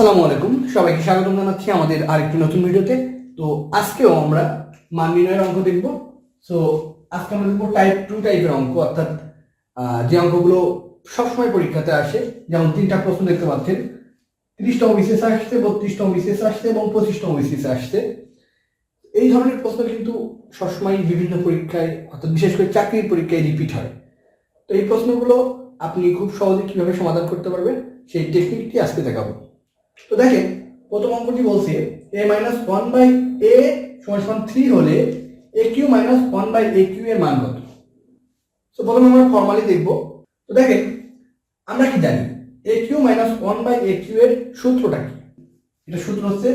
আসসালামু আলাইকুম। সবাইকে স্বাগতম জানাচ্ছি আমাদের আরেকটি নতুন ভিডিওতে। তো আজকেও আমরা মান নির্ণয়ের অঙ্ক দেখব। সো আজকে আমরা দেখব টাইপ টু টাইপের অঙ্ক, অর্থাৎ যে অঙ্কগুলো সবসময় পরীক্ষাতে আসে, যেমন তিনটা প্রশ্ন দেখতে পাচ্ছেন। তিরিশতম বিশেষ আসছে, বত্রিশতম বিশেষ আসছে এবং পঁচিশতম বিশেষ আসছে। এই ধরনের প্রশ্ন কিন্তু সবসময় বিভিন্ন পরীক্ষায়, অর্থাৎ বিশেষ করে চাকরির পরীক্ষায় রিপিট হয়। তো এই প্রশ্নগুলো আপনি খুব সহজে কীভাবে সমাধান করতে পারবেন, সেই টেকনিকটি আজকে দেখাবো। তো দেখেন, প্রথম অঙ্কটি বলছে A minus one by A সমান থ্রি হলে A Q minus one by A Q এর মান কত? তো প্রথমে আমরা ফর্মালি দেখব। তো দেখেন, আমরা কি জানি? A Q minus one by A Q এর সূত্রটা কি? এটা সূত্র হচ্ছে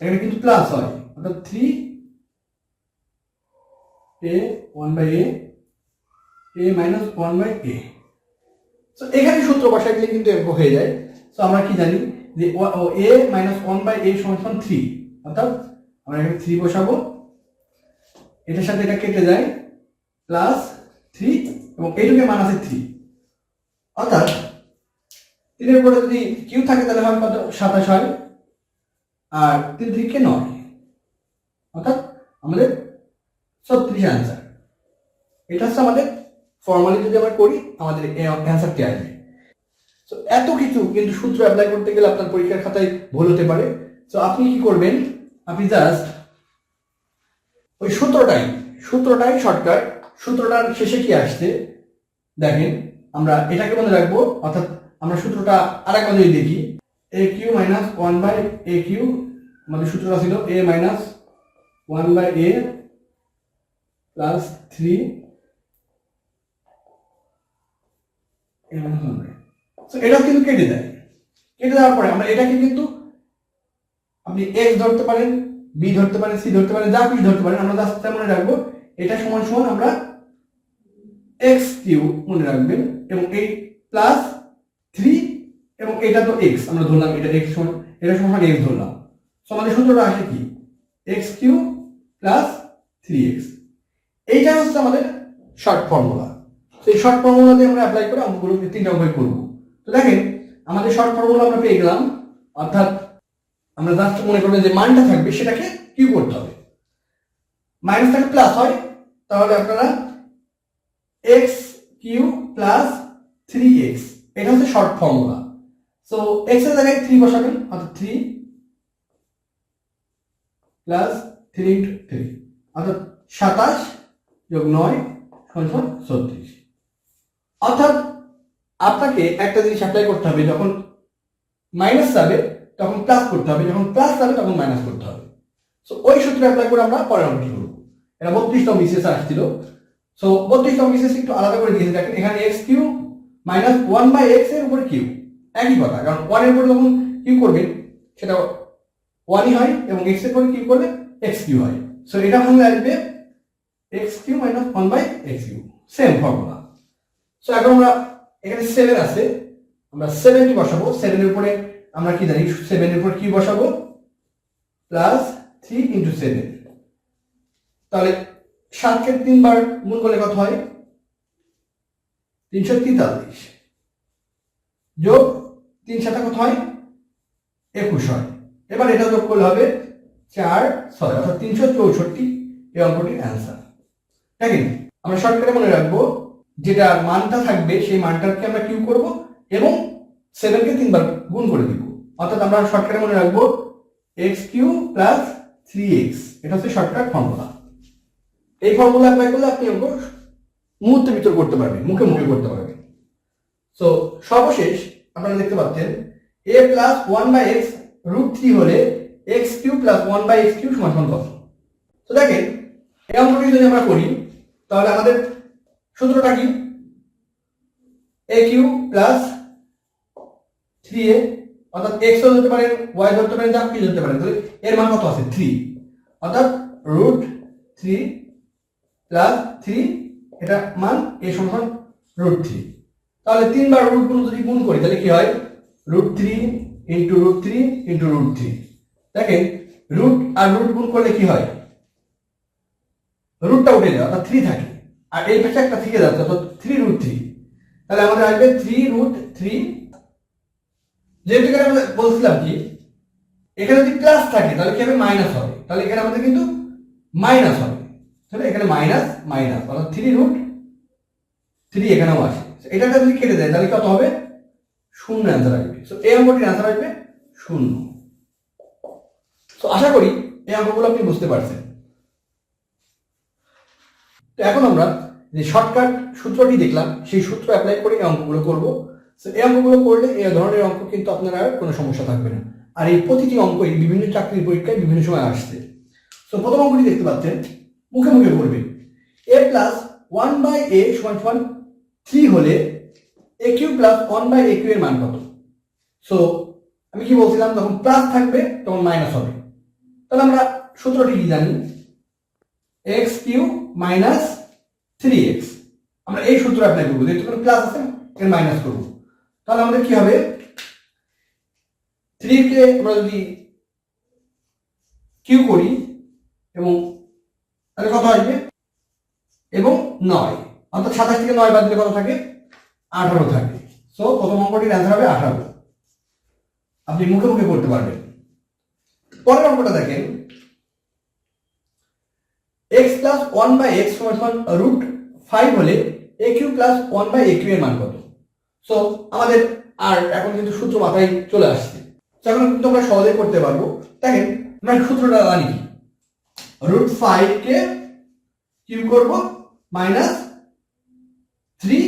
এখানে কিন্তু প্লাস হয়, অর্থাৎ three A one by A A minus one by A তো এখানে সূত্র বসাই দিলে কিন্তু এরকম হয়ে যায়। তো আমরা কি জানি যে A minus one by A সমান সমান থ্রি অর্থাৎ আমরা এখানে থ্রি বসাবো। এটার সাথে এটা কেটে যায় প্লাস থ্রি এবং এইটুকে মান আছে থ্রি অর্থাৎ তিনের পরে যদি কিউ থাকে তাহলে হয় কত? সাতাশ হয়। আর তিন থেকে নয়। অর্থাৎ আমাদের ছত্রিশ অ্যান্সার এটা হচ্ছে আমাদের ফর্মালি যদি আমরা করি, আমাদের অ্যান্সারটি আসবে। তো এত কিছু কিন্তু সূত্র অ্যাপ্লাই করতে গেলে আপনার পরীক্ষার খাতায় ভুল হতে পারে। তো আপনি কি করবেন? আপনি জাস্ট ওই সূত্রটাই সূত্রটাই শর্টকাট সূত্রটার শেষে কি আসছে? দেখেন, আমরা এটাকে মনে রাখব, অর্থাৎ আমরা সূত্রটা আরেকবার যদি দেখি A Q minus one by A Q আমাদের সূত্রটা ছিল A minus one by A plus three এটা কিন্তু কেটে দেয়। কেটে দেওয়ার পরে আমরা এটাকে কিন্তু আপনি এক্স ধরতে পারেন বি ধরতে পারেন সি ধরতে পারেন, যা কিছু ধরতে পারেন, আমরা জাস্ট মনে রাখব। এটা সমান সমান আমরা এক্স কিউ মনে রাখবেন এবং এই প্লাস থ্রি এবং এটা তো এক্স আমরা ধরলাম এটা এক্স সমান, এটা সমান এক্স ধরলাম। তো আমাদের সূত্রটা আসে কি? X cube plus three x এইটা হচ্ছে আমাদের শর্ট ফর্মুলা সেই শর্ট ফর্মুলা দিয়ে আমরা অ্যাপ্লাই করে অঙ্কগুলো তিনটা অঙ্ক করব। তো দেখেন, আমাদের শর্ট ফর্মুলা আমরা পেয়ে গেলাম, অর্থাৎ আমরা জাস্ট মনে করবেন যে মানটা থাকবে, সেটাকে কিউ করতে হবে? মাইনাস থাকে প্লাস হয়, তাহলে আপনারা x cube plus three x এটা হচ্ছে শর্ট ফর্মুলা সো এক্সের জায়গায় থ্রি বসাবেন, অর্থাৎ three plus three into three অর্থাৎ সাতাশ যোগ নয়, সমান ছত্রিশ। অর্থাৎ আপনাকে একটা জিনিস অ্যাপ্লাই করতে হবে, যখন মাইনাস যাবে তখন প্লাস করতে হবে, যখন প্লাস যাবে তখন মাইনাস করতে হবে। সো ওই সূত্র অ্যাপ্লাই করে আমরা পরের অঙ্কটি করব। এটা বত্রিশতম বিশেষ আসছিল। সো বত্রিশতম বিশেষ একটু আলাদা করে দিয়েছে দেখেন, এখানে x cube minus one by এক্সের উপরে কিউ একই কথা, কারণ ওয়ানের উপরে যখন কিউ করবেন, সেটা ওয়ানই হয় এবং এক্সের উপরে কিউ করলে এক্স কিউ হয়। সো এটা মনে আসবে x cube minus one by x cube same formula so এখন আমরা এখানে সেভেন আছে। আমরা সেভেনটি বসাবো। সেভেনের উপরে আমরা কি জানি? সেভেনের উপর কি বসাবো? প্লাস থ্রি ইন্টু সেভেন তাহলে সাতকে তিনবার গুণ করলে কত হয়? তিনশো তেতাল্লিশ। যোগ তিন সাথে কত হয়? একুশ হয়। এবার এটা যোগ করলে হবে চার ছয়, অর্থাৎ তিনশো চৌষট্টি। এই অঙ্কটির অ্যান্সার দেখেন, আমরা শর্টকাটে মনে রাখব যেটা মানটা থাকবে, সেই মানটাকে আমরা কিউ করব এবং সেভেনকে তিনবার গুণ করে দিব। অর্থাৎ আমরা শর্টকাটে মনে রাখব x cube plus three x এটা হচ্ছে শর্টকাট ফর্মুলা এই ফর্মুলা অ্যাপ্লাই করলে আপনি অঙ্ক মুহূর্তের ভিতর করতে পারবেন, মুখে মুখে করতে পারবেন। সো সর্বশেষ আপনারা দেখতে পাচ্ছেন a plus one by x root three হলে x cube plus one by x cube সমান সমান কত? তো দেখেন, এই অঙ্কটি যদি আমরা করি তাহলে আমাদের সূত্রটা কি? A cube plus three a অর্থাৎ এক্স ধরতে পারেন ওয়াই ধরতে পারেন, যা কি ধরতে পারেন। তাহলে এর মান কত আছে? থ্রি অর্থাৎ রুট থ্রি প্লাস থ্রি এটা মান এ সমান রুট থ্রি তাহলে তিনবার রুট গুণ যদি গুণ করি, তাহলে কি হয়? Root three into root three into root three দেখেন রুট আর রুট গুণ করলে কি হয়? রুটটা উঠে যায় অর্থাৎ থ্রি থাকে। আর এই পাশে একটা থেকে যাচ্ছে অর্থাৎ থ্রি রুট থ্রি তাহলে আমাদের আসবে থ্রি রুট থ্রি যেহেতু এখানে আমরা বলছিলাম কি, এখানে যদি প্লাস থাকে, তাহলে কি হবে? মাইনাস হবে। তাহলে এখানে আমাদের কিন্তু মাইনাস হবে। তাহলে এখানে মাইনাস মাইনাস অর্থাৎ থ্রি রুট থ্রি এখানেও আসে। এটা যদি কেটে দেয়, তাহলে কত হবে? শূন্য অ্যান্সার আসবে। সো এই অঙ্কটির অ্যান্সার আসবে শূন্য। তো আশা করি এই অঙ্কগুলো আপনি বুঝতে পারছেন। তো এখন আমরা যে শর্টকাট সূত্রটি দেখলাম, সেই সূত্র অ্যাপ্লাই করে এই অঙ্কগুলো করব। তো এই অঙ্কগুলো করলে এই ধরনের অঙ্ক কিন্তু আপনার আর কোনো সমস্যা থাকবে না। আর এই প্রতিটি অঙ্কই বিভিন্ন চাকরির পরীক্ষায় বিভিন্ন সময় আসছে। তো প্রথম অঙ্কটি দেখতে পাচ্ছেন, মুখে মুখে পড়বে a plus one by a সমান সমান থ্রি হলে a cube plus one by a cube এর মান কত? সো আমি কি বলছিলাম, যখন প্লাস থাকবে, তখন মাইনাস হবে। তাহলে আমরা সূত্রটি কি জানি? X cube minus three x আমরা এই সূত্র অ্যাপ্লাই করব যেহেতু কোনো প্লাস আছে এর মাইনাস করব। তাহলে আমাদের কি হবে? থ্রি কে আমরা যদি কিউ করি, এবং তাহলে কত আসবে? এবং নয়। অর্থাৎ সাতাশ থেকে নয় বাদ দিলে কত থাকে? আঠারো থাকে। সো প্রথম অঙ্কটির অ্যান্সার হবে আঠারো। আপনি মুখে মুখে করতে পারবেন। পরের অঙ্কটা দেখেন। X plus one by x সমান রুট ফাইভ হলে a cube plus one by a cube এর মান কত? সো আমাদের আর এখন কিন্তু সূত্র মাথায় চলে আসছে। এখন কিন্তু আমরা সহজে করতে পারব। দেখেন, আমরা সূত্রটা জানি কি? রুট ফাইভ কে কিউ করব? মাইনাস থ্রি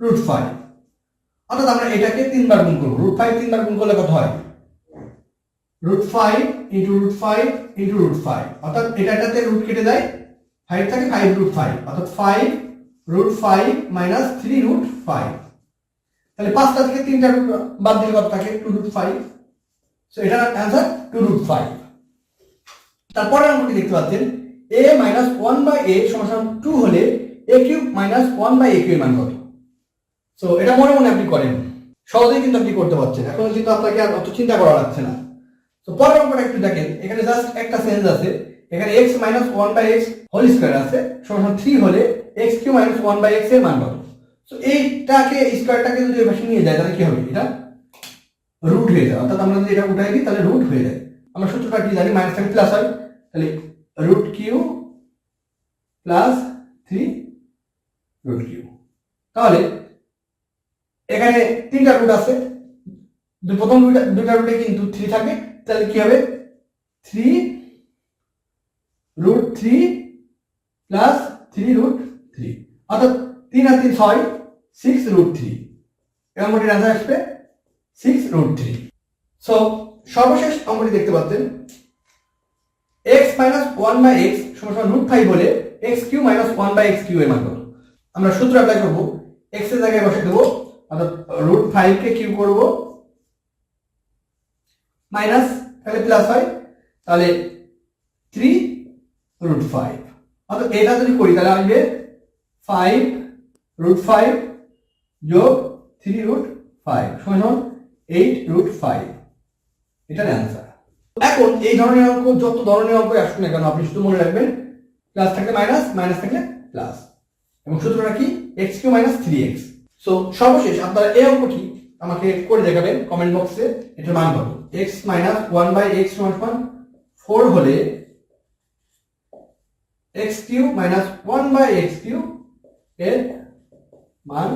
রুট ফাইভ অর্থাৎ আমরা এটাকে তিনবার গুণ করব। রুট ফাইভ তিনবার গুণ করলে কত হয়? Root five into root five into root five অর্থাৎ এটা এটাতে রুট কেটে দেয় ফাইভ থাকে ফাইভ রুট ফাইভ অর্থাৎ five root five minus three root five তাহলে পাঁচটা থেকে তিনটা রুট বাদ দিলে কত থাকে? টু রুট ফাইভ সো এটার অ্যান্সার টু রুট ফাইভ তারপরে অঙ্কটি দেখতে পাচ্ছেন। A minus one by a সমান টু হলে a cube minus one by a cube মান কত? সো এটা মনে মনে আপনি করেন। সহজেই কিন্তু আপনি করতে পারছেন। এখন কিন্তু আপনাকে আর অত চিন্তা করা লাগছে না। তো পরের অঙ্কটা একটু দেখেন। এখানে জাস্ট একটা সেন্স আছে। এখানে x minus one by x whole square আছে। সমান থ্রি হলে x cube minus one by এক্সের মান কত? তো এইটাকে স্কোয়ারটাকে যদি পাশে নিয়ে যায়, তাহলে কি হবে? এটা রুট হয়ে যায়। অর্থাৎ আমরা যদি এটা উঠাই দিই, তাহলে রুট হয়ে যায়। আমরা সূত্রটা কি জানি? মাইনাস থেকে প্লাস হয়। তাহলে root cube plus three root cube তাহলে, এখানে তিনটা রুট আছে। প্রথম দুইটা দুইটা রুটে কিন্তু থ্রি থাকে। তাহলে কি হবে? Three root three plus three root three অর্থাৎ তিন আর তিন ছয় সিক্স রুট থ্রি এবং অঙ্কটির আনসার আসবে সিক্স রুট থ্রি সো সর্বশেষ অঙ্কটি দেখতে পাচ্ছেন। X minus one by x সমান রুট ফাইভ হলে x cube minus one by x cube এর মান আমরা সূত্র অ্যাপ্লাই করব এক্সের জায়গায় বসে দেবো, অর্থাৎ রুট ফাইভ কে কিউ করব মাইনাস তাহলে প্লাস হয়, তাহলে থ্রি রুট ফাইভ অর্থাৎ এটা যদি করি, তাহলে আসবে ফাইভ রুট ফাইভ যোগ থ্রি রুট ফাইভ সমান এইট রুট ফাইভ এটার অ্যান্সার এখন এই ধরনের অঙ্ক, যত ধরনের অঙ্ক আসুক না কেন, আপনি শুধু মনে রাখবেন প্লাস থাকলে মাইনাস মাইনাস থাকলে প্লাস এবং সূত্রটা কি? X cube minus three x so সর্বশেষ আপনারা এই অঙ্কটি আমাকে করে দেখাবেন কমেন্ট বক্সে এটার মান কত? X minus one by x সমান সমান ফোর হলে x cube minus one by x cube এর মান